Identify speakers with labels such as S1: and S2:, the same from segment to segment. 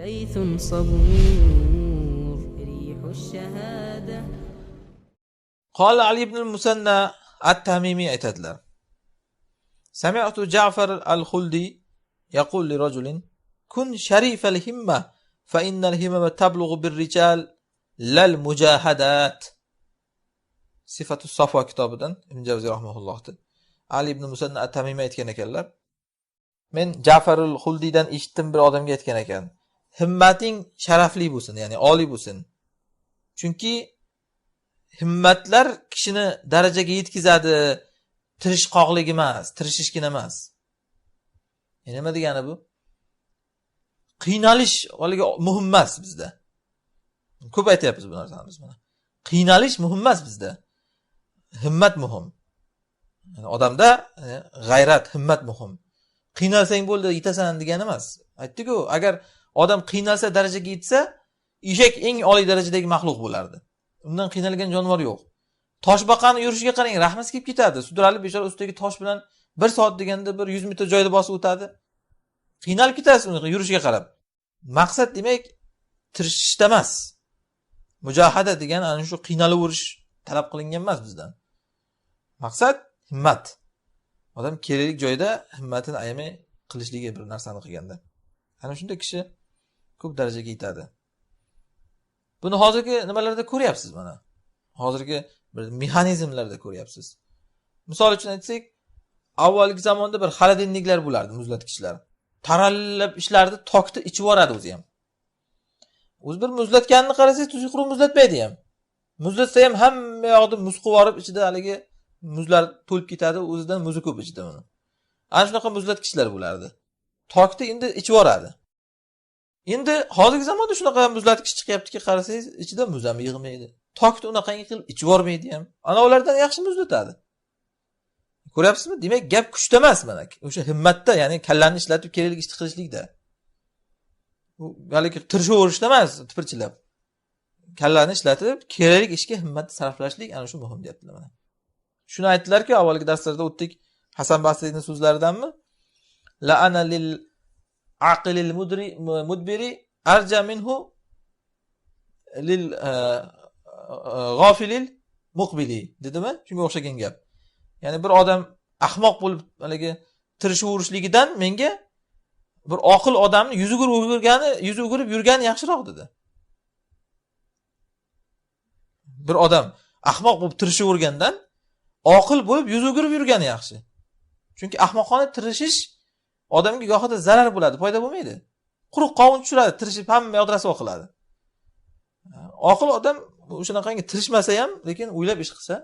S1: ليث صبور ريح الشهادة
S2: قال علي بن المثنى التميمي aytadilar سمعت جعفر الخلدي يقول لرجل كن شريف الهمة فإن الهمم تبلغ بالرجال لا المجاهدات صفة الصفوة kitobidan ibn javziy rahmaullohni ali ibn musanna at tamimiy aytgan ekanlar men jafarul xuldiydan eshitdim bir odamga aytgan ekan himmating sharafli bo'lsin ya'ni oliy bo'lsin. Chunki himmatlar kishini darajaga yetkazadi. Tirishqoqlik emas tirishishgina emas. E nima degani bu? Qiynalish haligi muhim emas bizda. Ko'p aytyapmiz bu narsani biz buni qiynalish muhim emas bizda. Himmat muhim. Yani odamda g'ayrat himmat muhim. Qiynalsang bo'ldi yetasan degani emas. Aytdiku agar odam qiynalsa darajaga yetsa eshak eng oliy darajadagi maxluq bo'lardi. Undan qiynalgan jonivor yo'q. Toshbaqani yurishiga qarang rahmasi kelib ketadi. Sudralib bechora ustidagi tosh bilan bir soat deganda bir yuz metr joyda bosib o'tadi. Qiynalib ketasiz uni yurishiga qarab. Maqsad demak tirishishda emas. Mujahada degani ana shu qiynalaverish talab qilingan emas bizdan. Maqsad himmat. Odam kerakli joyda himmatini ayamay qilishligi bir narsani qilganda. Ana shunda kishi ko'p darajaga yetadi. Buni hozirgi nimalarda ko'ryapsiz mana? Hozirgi bir mexanizmlarda ko'ryapsiz. Misol uchun aytsak avvalgi zamonda bir xolodilniklar bo'lardi muzlatgichlar. Tarallab ishlardi tokni ichib yuboradi o'zi ham. O'zi bir muzlatganini qarasangiz tuzi quruq muzlatmaydi ham. Muzlatsa ham hamma yoqni muz qilib yuborib ichida haligi muzlar to'lib ketadi o'zidan muzi ko'p ichida uni ana shunaqa muzlatgichlar bo'lardi. Tokni endi ichib yuboradi. Endi hozirgi zamonda shunaqa muzlatgich chiqyaptiki qarasangiz ichida muz ham yig'maydi. Tokni unaqangi qilib ichib yubormaydi ham. Ana ulardan yaxshi muzlatadi ko'ryapsizmi? Demak gap kuchda emas mana o'sha himmatda ya'ni kallani ishlatib kerakli ishni qilishlikda. U haligi tirishaverishda emas tipirchilab kallani ishlatib kerakli ishga himmatni sarflashlik ana shu muhim deyaptilar mana. Shuni aytdilarku avvalgi darslarda o'tdik hasan basriyni so'zlaridanmi? Laana lil aqlil mudri mudbiri arja minhu lil e, e, g'ofilil muqbili. Dedimi? Shunga o'xshagan gap. Ya'ni bir odam ahmoq bo'lib haligi tirishaverishligidan menga bir oqil odamni yuzi o'girib yurgani yuzi o'girib yurgani yaxshiroq dedi. Bir odam ahmoq bo'lib tirishavergandan oqil bo'lib yuz o'girib yurgani yaxshi. Chunki ahmoqona tirishish odamga gohida zarar bo'ladi foyda bo'lmaydi. Quruq qovun tushiradi tirishib hamma yoq rasvo qiladi oqil odam o'shanaqangi tirishmasa ham lekin o'ylab ish qilsa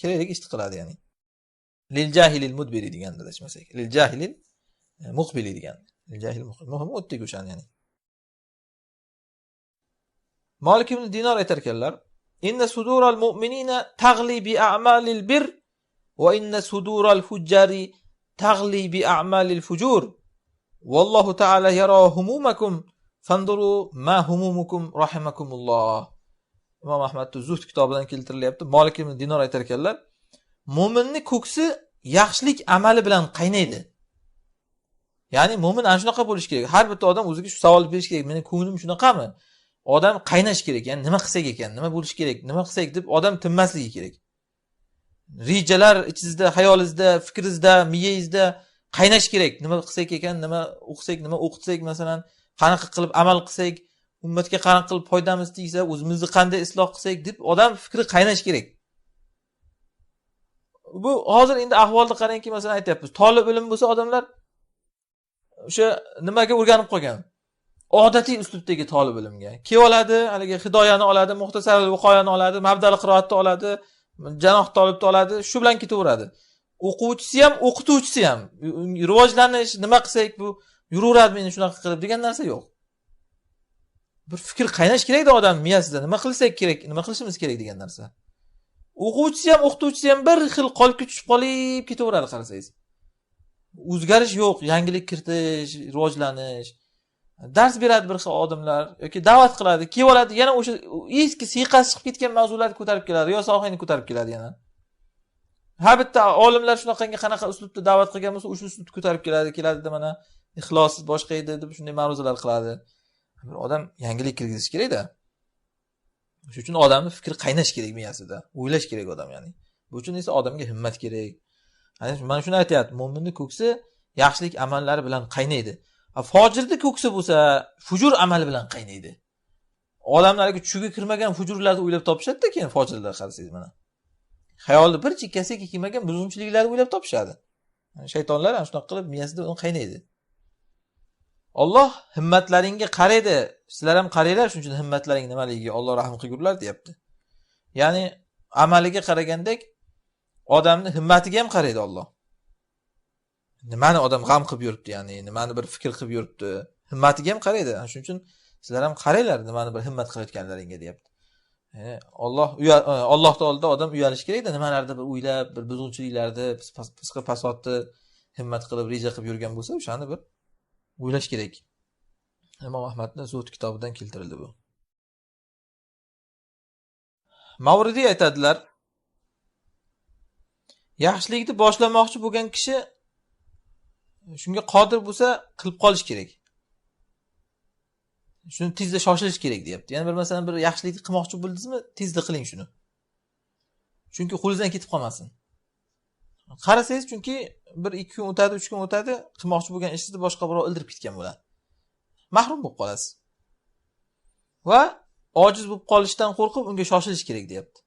S2: kerakli ishni qiladi ya'ni. Lil jahilil mudbiri deganda adashmasak e, lil jahilil muqbili degan. Jahil muhim o'tdik o'shani ya'ni. Molik ibn dinor aytar ekanlar inna sudural mu'minina tag'li bi a'malil bir va inna sudural fujjari تغلي بأعمال الفجور. fujur تعالى ta'ala همومكم. humumakum ما ma humumukum rahimakumulloh imom ahmadni zuhd kitobidan keltirilyapti molik ibn dinor aytar ekanlar mo'minni ko'ksi yaxshilik amali bilan qaynaydi ya'ni mo'min ana shunaqa bo'lishi kerak har bitta odam o'ziga shu savol berish kerak meni ko'nglim shunaqami odam qaynash kerak ya'ni nima qilsak ekan nima bo'lishi kerak nima qilsak deb odam tinmasligi kerak rejalar ichingizda xayolingizda fikringizda miyangizda qaynash kerak. Nima qilsak ekan nima o'qisak nima o'qitsak masalan qanaqa qilib amal qilsak ummatga qanaqa qilib foydamiz tegsa o'zimizni qanday isloh qilsak deb odam fikri qaynashi kerak. Bu hozir endi ahvolni qarangki masalan aytyapmiz tolib ilm bo'lsa odamlar o'sha nimaga o'rganib qolgan? Odatiy uslubdagi tolib ilmga. Kelib oladi haligi hidoyani oladi muxtasar viqoyani oladi mabdal qiroatni oladi janoh tolibni oladi shu bilan ketaveradi. O'quvchisi ham o'qituvchisi ham. Rivojlanish nima qilsak bu yuraveradi meni shunaqa qilib degan narsa yo'q. Bir fikr qaynash kerakda odam miyasida nima qilsak kerak nima qilishimiz kerak degan narsa. O'quvchisi ham o'qituvchisi ham bir xil qolipga tushib qolib ketaveradi qarasangiz o'zgarish yo'q yangilik kiritish rivojlanish. Dars beradi bir xil odamlar yoki da'vat qiladi kelib oladi yana o'sha eski siyqasi chiqib ketgan mavzularni ko'tarib keladi yo sohani ko'tarib keladi yana. Har bitta olimlar shunaqangi qanaqa uslubda da'vat qilgan bo'lsa o'sha uslubni ko'tarib keladi keladida mana ixlos boshqa edi deb shunday ma'ruzalar qiladi. Bir odam yangilik kirgizish kerakda. Shuning uchun odamni fikri qaynash kerak miyasida o'ylash kerak odam ya'ni. Bu uchun esa odamga himmat kerak. Mana shuni aytyapti mo'minni ko'ksi yaxshilik amallari bilan qaynaydi. Fojirni ko'ksi bo'lsa fujur amali bilan qaynaydi. Odamlarga tushiga kirmagan fujurlarni o'ylab topishadida keyin fojirlar qarasangiz mana. Xayolni bir chekkasiga kelmagan buzg'unchiliklarni o'ylab topishadi. Shaytonlar ana shunaqa qilib miyasida qaynaydi. Olloh himmatlaringga qaraydi. Sizlar ham qaranglar shuning uchun himmatlaring nimaligiga olloh rahm qilgurlar deyapti. Ya'ni amaliga qaragandek odamni himmatiga ham qaraydi olloh nimani odam g'am qilib yuribdi ya'ni nimani bir fikr qilib yuribdi? Himmatiga ham qaraydi. Shuning uchun sizlar ham qaranglar nimani bir himmat qilayotganlaringga deyapti. E, Olloh ollohni e, oldida odam uyalishi kerakda nimalarni bir o'ylab bir buzg'unchiliklarni fisqi fasodni himmat qilib reja qilib yurgan bo'lsa o'shani bir o'ylash kerak. Imom ahmadni zuhd kitobidan keltirildi bu. Mavridiy aytadilar yaxshilikni boshlamoqchi bo'lgan kishi shunga qodir bo'lsa qilib qolish kerak. Shuni tezda shoshilish kerak deyapti. Ya'ni bir masalan bir yaxshilikni qilmoqchi bo'ldingizmi tezda qiling shuni. Chunki qo'lingizdan ketib qolmasin. Qarasangiz chunki bir ikki kun o'tadi uch kun o'tadi qilmoqchi bo'lgan ishingizni boshqa birov ildirib ketgan bo'ladi. Mahrum bo'lib qolasiz. Va ojiz bo'lib qolishdan qo'rqib unga shoshilish kerak deyapti.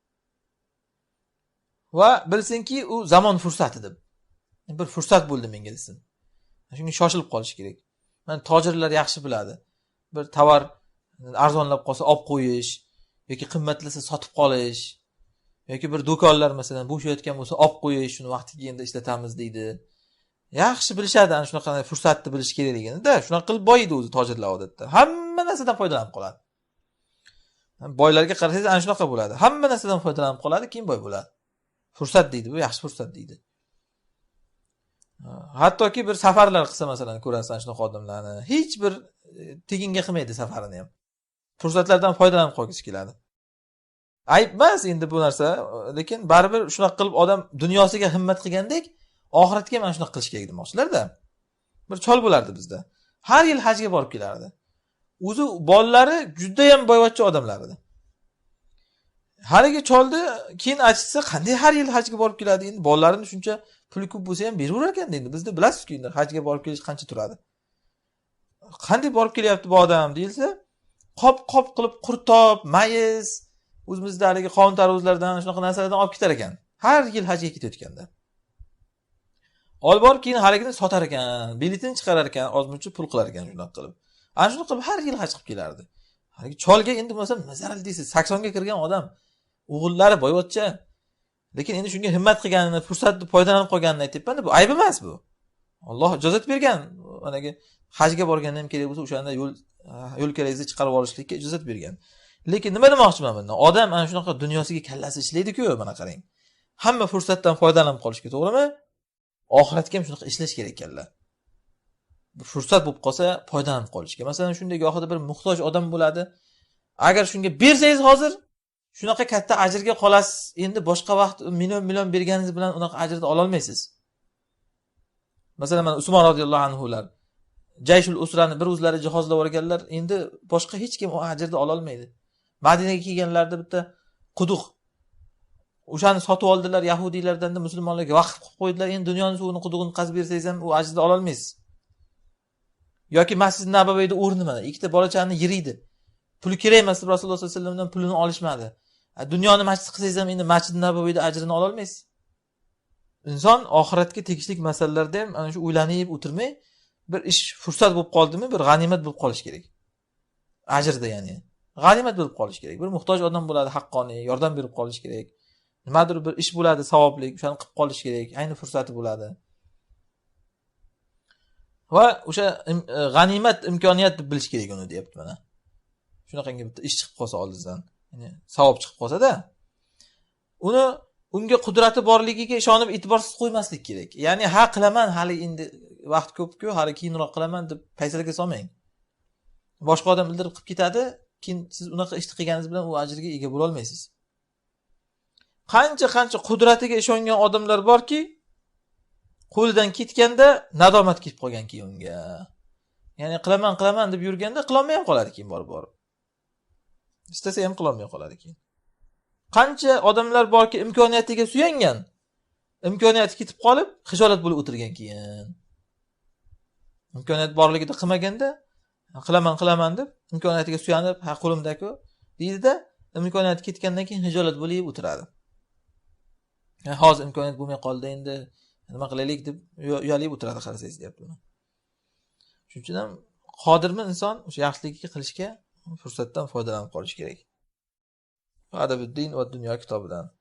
S2: Va bilsinki u zamon fursati deb. Bir fursat bo'ldi menga desin. Shunga shoshilib qolish kerak. Mana tojirlar yaxshi biladi. Bir tovar arzonlab qolsa olib qo'yish yoki qimmatlasa sotib qolish yoki bir do'konlar masalan bo'shayotgan bo'lsa olib qo'yish shuni vaqtiga endi ishlatamiz deydi. Yaxshi bilishadi ana shunaqa fursatni bilish kerakligini shunaqa qilib boyiydi o'zi tojirlar odatda. Hamma narsadan foydalanib qoladi. Boylarga qarasangiz ana shunaqa bo'ladi. Hamma narsadan foydalanib qoladi keyin boy bo'ladi. Fursat deydi bu yaxshi fursat deydi. Hattoki bir safarlar qilsa masalan ko'rasan ana shunaqa odamlarni hech bir e, teginga qilmaydi safarini ham. Fursatlardan foydalanib qolgisi keladi. Ayb emas endi bu narsa lekin baribir shunaqa qilib odam dunyosiga himmat qilgandek oxiratga mana shunaqa qilish kerak demoqchilarda bir chol bo'lardi bizda. Har yil hajga borib kelardi. O'zi bolalari judayam boyvachcha odamlar edi. Haligi cholni keyin aytishsa qanday har yil hajga borib keladi? Endi bolalarini shuncha puli ko'p bo'lsa ham beraverar ekan endi bizda bilasizku endi hajga borib kelish qancha turadi? Qanday borib kelyapti bu odam? deyilsa qop qop qilib qurtob mayiz o'zimizda haligi qovun tarvuzlardan shunaqa narsalardan olib ketar ekan. Har yil hajga ketayotganda. Olib borib keyin haligini sotar ekan biletini chiqarar ekan ozmuncha pul qilar ekan shunaqa qilib. Ana shunaqa qilib har yil haj qilib kelardi. Haligi cholga endi bo'lmasa nima zarar deysiz saksonga kirgan odam o'g'illari boyvachcha lekin endi shunga himmat qilganini fursatni foydalanib qolganini aytyapmanda bu ayb emas bu. Olloh ijozat bergan. Haligi hajga borganda ham kerak bo'lsa o'shanda yo'l yo'l keragingizni chiqarib olishlikka ijozat bergan. Lekin nima demoqchiman bundan? Odam ana shunaqa dunyosiga kallasi ishlaydiku mana qarang. Hamma fursatdan foydalanib qolishga to'g'rimi? Oxiratga ham shunaqa ishlash kerak ekanlar. Fursat bo'lib qolsa foydalanib qolishga. Masalan shunday gohida bir muhtoj odam bo'ladi. Agar shunga bersangiz hozir shunaqa katta ajrga qolasiz. Endi boshqa vaqt million million berganingiz bilan unaqa ajrni ololmaysiz. Masalan mana usmon roziyallohu anhular jayshul usrani bir o'zlari jihozlab yuborganlar endi boshqa hech kim u ajrni ololmaydi. Madinaga kelganlarida bitta quduq. O'shani sotib oldilar yahudiylardan musulmonlarga vaqf qilib qo'ydilar. Endi dunyoni suvini qudug'ini qazib bersangiz ham u ajrni ololmaysiz. Yoki masjid nabaviyni o'rni mana ikkita bolachani yiriydi. Puli kerak emas deb rasululloh sollallohu alayhi vasallamdan pulini olishmadi. Dunyoni masjid qilsangiz ham endi masjid nabaviyni ajrini ololmaysiz. Inson oxiratga tegishli masalalarda ham ana shu o'ylanib o'tirmay bir ish fursat bo'lib qoldimi bir g'animat bo'lib qolishi kerak. Ajrda ya'ni. G'animat bo'lib qolishi kerak. Bir muhtoj odam bo'ladi haqqoniy yordam berib qolish kerak. Nimadir bir ish bo'ladi savobli o'shani qilib qolish kerak ayni fursati bo'ladi. Va o'sha g'animat imkoniyat deb bilish kerak uni deyapti mana. Shunaqangi bitta ish chiqib qolsa oldingizdan ya'ni savob chiqib qolsada uni unga qudrati borligiga ishonib e'tiborsiz qo'ymaslik kerak. Ya'ni ha qilaman hali endi vaqt ko'pku hali keyinroq qilaman deb paysalga solmang. Boshqa odam bildirib qilib ketadi keyin siz unaqa ishni qilganingiz bilan u ajrga ega bo'lolmaysiz. Qancha qancha qudratiga ishongan odamlar borki qo'lidan ketganda nadomat kelib qolgan keyin unga. Ya'ni qilaman qilaman deb yurganda qilolmay ham qoladi keyin borib borib istasa ham qilolmay qoladi keyin. Qancha odamlar borki imkoniyatiga suyangan imkoniyati ketib qolib hijolat bo'lib o'tirgan keyin. Imkoniyat borligida qilmaganda qilaman qilaman deb imkoniyatiga suyanib ha qo'limdaku deydida imkoniyati ketgandan keyin hijolat bo'lib o'tiradi. Hozir imkoniyat bo'lmay qoldi endi nima qilaylik? deb uyalib o'tiradi qarasangiz deyapti shuning uchun ham qodirmi inson o'sha yaxshilikni qilishga fursatdan foydalanib qolish kerak. Adabiddin va dunyo kitobidan.